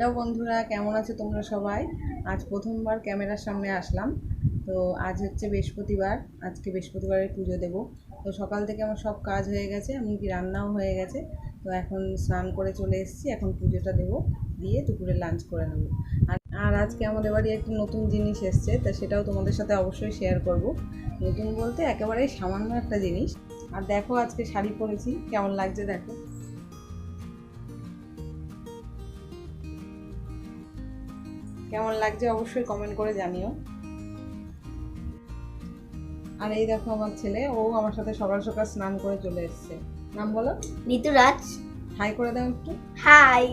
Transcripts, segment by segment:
Hello বন্ধুরা, কেমন আছো তোমরা সবাই? আজ প্রথমবার ক্যামেরার সামনে আসলাম। তো আজ হচ্ছে বৃহস্পতিবার, আজকে বৃহস্পতিবারের পুজো দেব। তো সকাল থেকে আমার সব কাজ হয়ে গেছে, এমনকি রান্নাও হয়ে গেছে। তো এখন স্নান করে চলে এসেছি, এখন পুজোটা দেব, দিয়ে দুপুরে লাঞ্চ করে নেব। আর আজকে আমাদের বাড়ি একটা নতুন জিনিস এসছে, তা সেটাও তোমাদের সাথে অবশ্যই শেয়ার করব। নতুন বলতে একেবারেই সামান্য একটা জিনিস। আর দেখো আজকে শাড়ি পরেছি, কেমন লাগছে দেখো। কেমন লাগছে অবশ্যই কমেন্ট করে জানিও। আর এই দেখো আমার ছেলে ও আমার সাথে সকাল সকাল স্নান করে চলে এসছে। নাম বলো? ঋতুরাজ হাই করে দাও একটু। হাই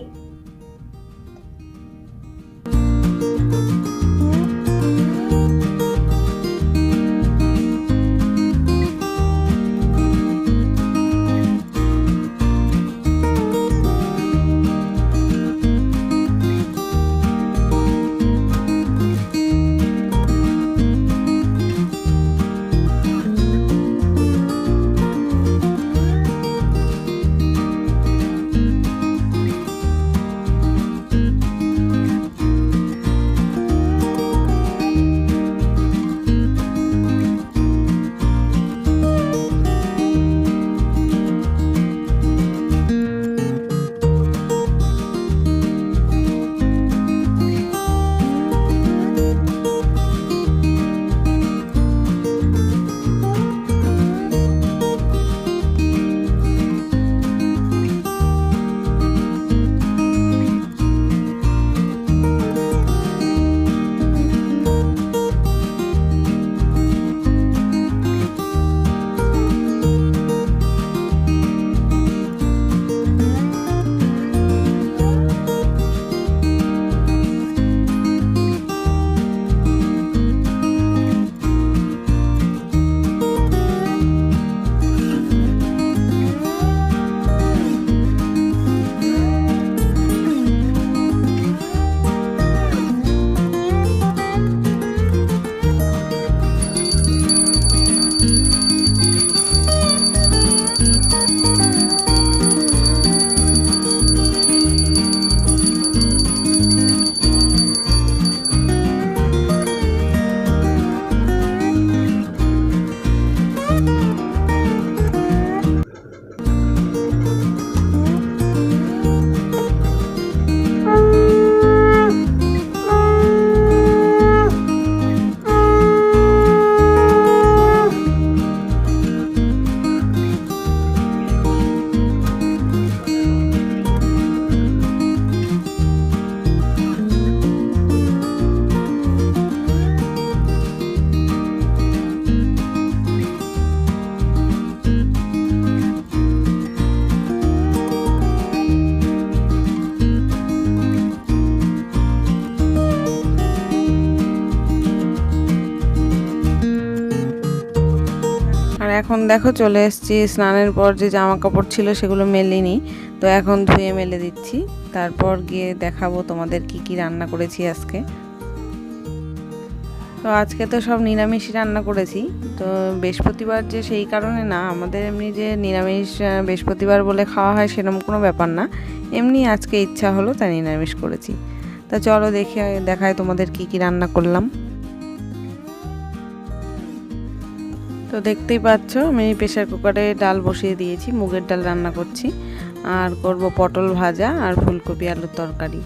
এখন দেখো চলে এসেছি, স্নানের পর যে জামা কাপড় ছিল সেগুলো মেলিনি, তো এখন ধুয়ে মেলে দিচ্ছি। তারপর গিয়ে দেখাবো তোমাদের কি কি রান্না করেছি আজকে। তো আজকে তো সব নিরামিষই রান্না করেছি, তো বৃহস্পতিবার যে সেই কারণে না, আমাদের এমনি যে নিরামিষ বৃহস্পতিবার বলে খাওয়া হয় সেরকম কোনো ব্যাপার না। এমনি আজকে ইচ্ছা হলো তাই নিরামিষ করেছি। তা চলো দেখে দেখায় তোমাদের কি কি রান্না করলাম। তো দেখতেই পাচ্ছ, আমি প্রেশার কুকারে ডাল বসিয়ে দিয়েছি, মুগের ডাল রান্না করছি। আর করব পটল ভাজা আর ফুলকপি আলুর তরকারি।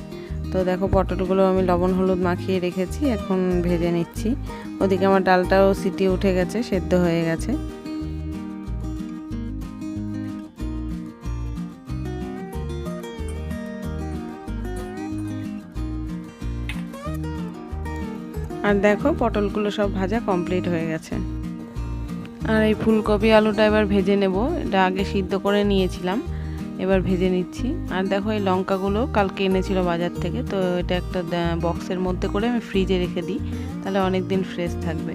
তো দেখো, পটলগুলো আমি লবণ হলুদ মাখিয়ে রেখেছি, এখন ভেজে নিচ্ছি। ওদিকে আমার ডালটাও সিটি উঠে গেছে, সেদ্ধ হয়ে গেছে। আর দেখো, পটলগুলো সব ভাজা কমপ্লিট হয়ে গেছে। আর এই ফুলকপি আলুটা এবার ভেজে নেব। এটা আগে সিদ্ধ করে নিয়েছিলাম, এবার ভেজে নিচ্ছি। আর দেখো এই লঙ্কাগুলো কালকে এনেছিল বাজার থেকে, তো এটা একটা বক্সের মধ্যে করে আমি ফ্রিজে রেখে দিই, তাহলে অনেক দিন ফ্রেশ থাকবে।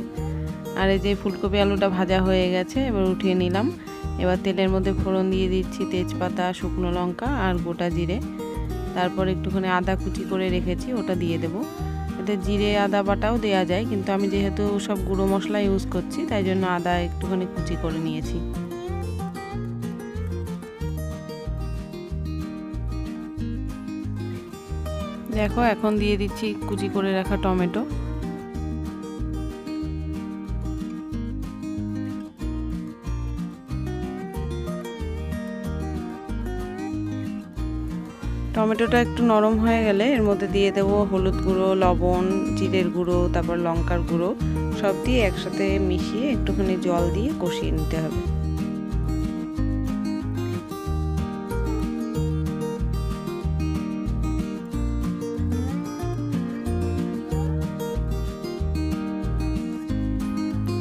আর এই যে ফুলকপি আলুটা ভাজা হয়ে গেছে, এবার উঠিয়ে নিলাম। এবার তেলের মধ্যে ফোড়ন দিয়ে দিচ্ছি তেজপাতা, শুকনো লঙ্কা আর গোটা জিরে। তারপর একটুখানি আদা কুচি করে রেখেছি, ওটা দিয়ে দেবো। এতে জিরে, আদা বাটাও দেওয়া যায়, কিন্তু আমি যেহেতু সব গুঁড়ো মশলা ইউজ করছি, তাই জন্য আদা একটুখানি কুচি করে নিয়েছি। দেখো, এখন দিয়ে দিচ্ছি কুচি করে রাখা টমেটো। টমেটোটা একটু নরম হয়ে গেলে এর মধ্যে দিয়ে দেব হলুদ গুঁড়ো, লবণ, জিরের গুঁড়ো, তারপর লঙ্কার গুঁড়ো, সব দিয়ে একসাথে মিশিয়ে একটুখানি জল দিয়ে কষিয়ে নিতে হবে।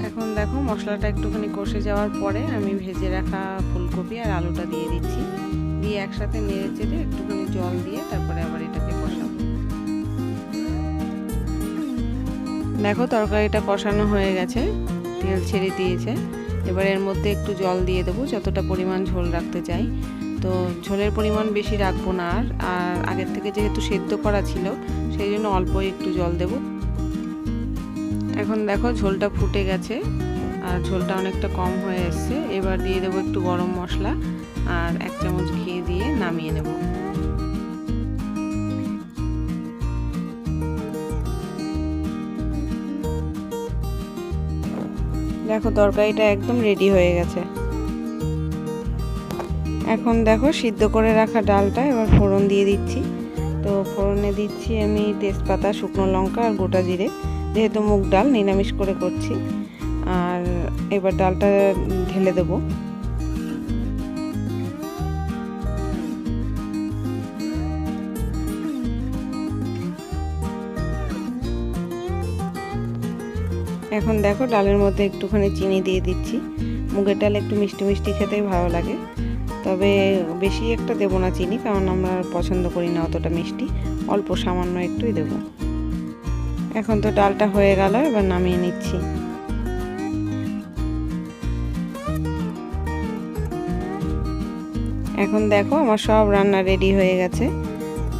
এখন দেখো মশলাটা একটুখানি কষে যাওয়ার পরে আমি ভেজে রাখা ফুলকপি আর আলুটা দিয়ে দিচ্ছি। দিয়ে একসাথে নেড়ে চেড়ে একটুখানি জল দিয়ে তারপরে আবার এটাকে কষাবো। দেখো তরকারিটা কষানো হয়ে গেছে, তেল ছেড়ে দিয়েছে। এবার এর মধ্যে একটু জল দিয়ে দেবো, যতটা পরিমাণ ঝোল রাখতে চাই। তো ঝোলের পরিমাণ বেশি রাখব না আর আর আগের থেকে যেহেতু সেদ্ধ করা ছিল, সেই জন্য অল্প একটু জল দেব। এখন দেখো ঝোলটা ফুটে গেছে, আর ঝোলটা অনেকটা কম হয়ে এসছে। এবার দিয়ে দেবো একটু গরম মশলা। আর এক চামচ ঘি দিয়ে নামিয়ে নেব। দেখো তরকারিটা একদম রেডি হয়ে গেছে। এখন দেখো সিদ্ধ করে রাখা ডালটা এবার ফোড়ন দিয়ে দিচ্ছি। তো ফোড়নে দিচ্ছি আমি তেজপাতা, শুকনো লঙ্কা আর গোটা জিরে। যেহেতু মুগ ডাল নিরামিষ করে করছি। আর এবার ডালটা ঢেলে দেবো। এখন দেখো ডালের মধ্যে একটুখানি চিনি দিয়ে দিচ্ছি। মুগের ডাল একটু মিষ্টি মিষ্টি খেতেই ভালো লাগে। তবে বেশি একটা দেবো না চিনি, কারণ আমরা পছন্দ করি না অতটা মিষ্টি। অল্প সামান্য একটুই দেবো। এখন তো ডালটা হয়ে গেল, এবার নামিয়ে নিচ্ছি। এখন দেখো আমার সব রান্না রেডি হয়ে গেছে।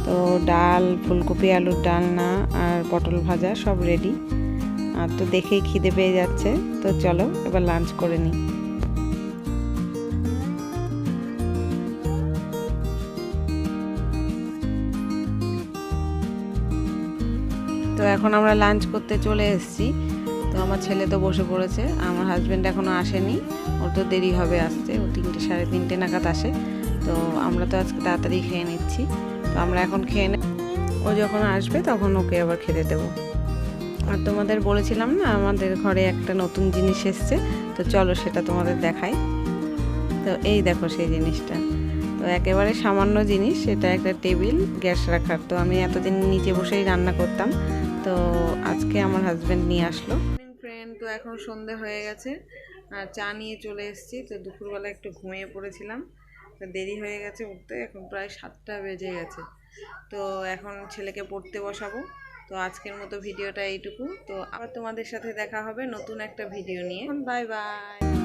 তো ডাল, ফুলকপি, আলুর ডালনা আর পটল ভাজা সব রেডি। আর তো দেখেই খিদে পেয়ে যাচ্ছে। তো চলো, এবার লাঞ্চ করে নিই তো এখন আমরা লাঞ্চ করতে চলে এসেছি। তো আমার ছেলে তো বসে পড়েছে, আমার হাজব্যান্ড এখনও আসেনি। ওর তো দেরি হবে আসতে, ও তিনটে, সাড়ে তিনটে নাগাদ আসে। তো আমরা তো আজকে তাড়াতাড়ি খেয়ে নিচ্ছি। তো আমরা এখন খেয়ে ও যখন আসবে তখন ওকে আবার খেতে দেবো। আর তোমাদের বলেছিলাম না, আমাদের ঘরে একটা নতুন জিনিস এসছে, তো চলো সেটা তোমাদের দেখাই। তো এই দেখো সেই জিনিসটা। তো একেবারে সামান্য জিনিস সেটা একটা টেবিল, গ্যাস রাখার। তো আমি এতদিন নিচে বসেই রান্না করতাম, তো আজকে আমার হাজব্যান্ড নিয়ে আসলো। ফ্রেন্ড তো এখন সন্ধে হয়ে গেছে, আর চা নিয়ে চলে এসেছি, তো দুপুরবেলা একটু ঘুমিয়ে পড়েছিলাম। তো দেরি হয়ে গেছে উঠতে, এখন প্রায় সাতটা বেজে গেছে। তো এখন ছেলেকে পড়তে বসাবো। তো আজকের মতো ভিডিওটা এইটুকু। তো আবার তোমাদের সাথে দেখা হবে নতুন একটা ভিডিও নিয়ে। Bye bye.